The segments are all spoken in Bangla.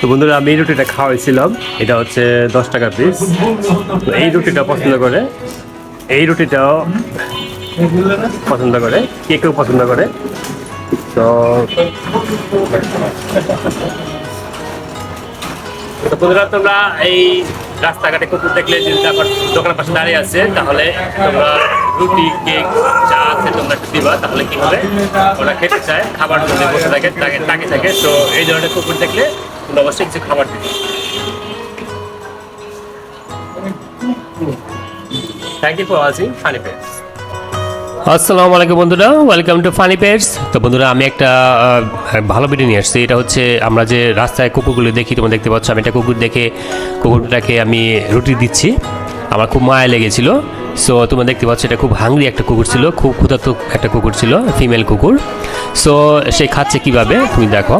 তো বন্ধুরা, আমি এই রুটিটা খাওয়াইছিলাম। এটা হচ্ছে দশ টাকা পিস তো এই রুটিটা পছন্দ করে। এই রুটিটাও পছন্দ করে। কে কেউ পছন্দ করে। তো বন্ধুরা, তোমরা এই রাস্তাঘাটে কুকুর দেখলে যদি দোকানের পাশে দাঁড়িয়ে আছে, তাহলে তোমরা রুটি, কেক চা আছে তোমরা একটু দিবা। তাহলে কি হবে? ওরা খেতে চায়, খাবার জন্য বসে থাকে তাকে তাকে থাকে। তো এই ধরনের কুকুর দেখলে অবশ্যই কিছু খাবার thank you for watching funny page আসসালামু আলাইকুম বন্ধুরা ওয়েলকাম টু ফানি পেটস তো বন্ধুরা, আমি একটা ভালো ভিডিও নিয়ে আসছি। এটা হচ্ছে আমরা যে রাস্তায় কুকুরগুলো দেখি, তোমরা দেখতে পাচ্ছ, আমি একটা কুকুর দেখে, কুকুরটাকে আমি রুটি দিচ্ছি। আমার খুব মায়া লেগেছিল। সো তোমরা দেখতে পাচ্ছ, এটা খুব হাংরি একটা কুকুর ছিল, খুব ক্ষুধার্ত একটা কুকুর ছিল ফিমেল কুকুর। সো সে খাচ্ছে কীভাবে? তুমি দেখো।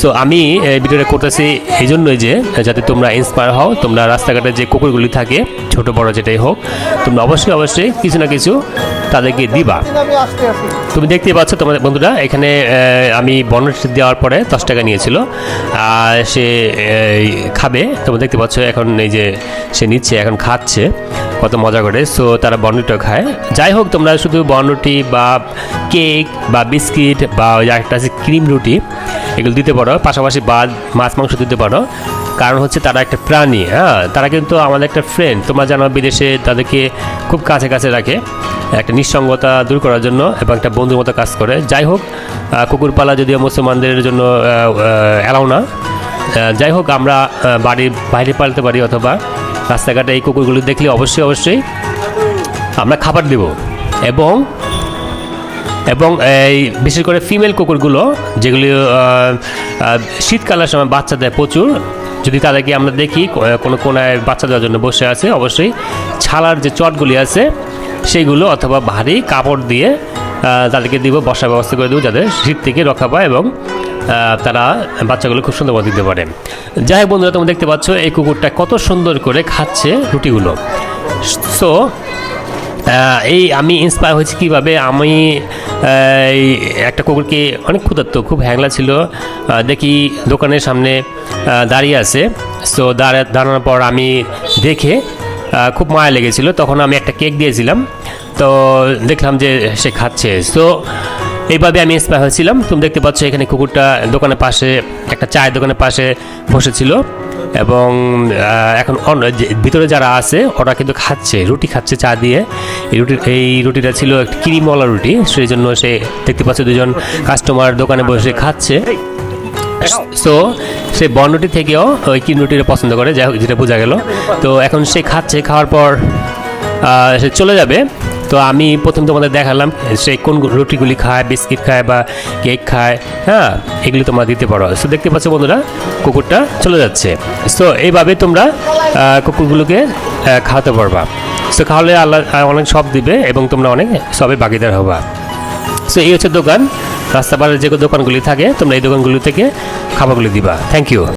সো আমি এই ভিডিওটা করতেছি এই জন্যই যে, যাতে তোমরা ইন্সপায়ার হও, তোমরা রাস্তাঘাটে যে কুকুরগুলি থাকে, ছোট, বড় যেটাই হোক, তোমরা অবশ্যই অবশ্যই কিছু না কিছু তাদেরকে দিবা। তুমি দেখতে পাচ্ছ তোমাদের বন্ধুরা, এখানে আমি বনট দেওয়ার পরে দশ টাকা নিয়েছিল, আর সে খাবে। তোমরা দেখতে পাচ্ছ এখন এই যে সে নিচ্ছে, এখন খাচ্ছে। কত মজা করে। সো তারা বনরুটিও খায়। যাই হোক তোমরা শুধু বনরুটি বা কেক বা বিস্কিট বা ওই একটা আছে ক্রিম রুটি এগুলো দিতে পারো। পাশাপাশি বা মাছ মাংস দিতে পারো। কারণ হচ্ছে তারা একটা প্রাণী হ্যাঁ? তারা কিন্তু আমাদের একটা ফ্রেন্ড তোমরা জানো বিদেশে তাদেরকে খুব কাছে কাছে রাখে। একটা নিঃসঙ্গতা দূর করার জন্য এবং একটা বন্ধুর মতো কাজ করে। যাই হোক আহ, কুকুর পালা যদিও মুসলমানদের জন্য অ্যালাউ না। যাই হোক আমরা বাড়ির বাইরে পালতে পারি অথবা রাস্তাঘাটে এই কুকুরগুলো দেখলে অবশ্যই অবশ্যই আমরা খাবার দেব। এবং এবং এই বিশেষ করে ফিমেল কুকুরগুলো, যেগুলি শীতকালের সময় বাচ্চা দেয় প্রচুর, যদি তাদেরকে আমরা দেখি কোনো কোনায় বাচ্চা দেওয়ার জন্য বসে আছে, অবশ্যই ছালার যে চটগুলি আছে সেইগুলো অথবা ভারী কাপড় দিয়ে তাদেরকে দিব, বসার ব্যবস্থা করে দেবো যাতে শীত থেকে রক্ষা পায় এবং তারা বাচ্চাগুলো খুব সুন্দর মতো দিতে পারে। যাই হোক বন্ধুরা, তোমরা দেখতে পাচ্ছ এই কুকুরটা কত সুন্দর করে খাচ্ছে রুটিগুলো। সো এই আমি ইন্সপায়ার হয়েছি কীভাবে আমি এই একটা কুকুরকে অনেক ক্ষুধার্ত, খুব হ্যাংলা ছিল। দেখি দোকানের সামনে দাঁড়িয়ে আছে। সো দাঁড়া, দাঁড়ানোর পর আমি দেখে খুব মায়া লেগেছিল। তখন আমি একটা কেক দিয়েছিলাম। তো দেখলাম যে সে খাচ্ছে। সো এইভাবে আমি ইন্সপায়ার হয়েছিলাম। তুমি দেখতে পাচ্ছ এখানে কুকুরটা দোকানের পাশে, একটা চায়ের দোকানের পাশে বসেছিল এবং এখন অন্য- ভিতরে যারা আছে, ওরা কিন্তু খাচ্ছে, রুটি খাচ্ছে চা দিয়ে। এই রুটি, এই রুটিটা ছিল একটা ক্রিমওয়ালা রুটি, সেই জন্য সে দেখতে পাচ্ছে দুজন কাস্টমার দোকানে বসে খাচ্ছে। সো সে বনরুটি থেকেও ওই ক্রিম রুটিটা পছন্দ করে, যাই হোক, যেটা বোঝা গেল। তো এখন সে খাচ্ছে, খাওয়ার পর সে চলে যাবে। তো আমি প্রথম তোমাদের দেখালাম, সে কোন রুটিগুলি খায়, বিস্কিট খায় বা কেক খায় হ্যাঁ এগুলি তোমরা দিতে পারো। সো দেখতে পাচ্ছ বন্ধুরা, কুকুরটা চলে যাচ্ছে। সো এইভাবে তোমরা কুকুরগুলোকে খাওয়াতে পারবা। সো খাওয়ালে আল্লাহ অনেক সব দিবে এবং তোমরা অনেক সবে ভাগিদার হবা। সো এই হচ্ছে দোকান। রাস্তা পাড়ের যে দোকানগুলি থাকে, তোমরা এই দোকানগুলি থেকে খাবারগুলি দিবা। Thank you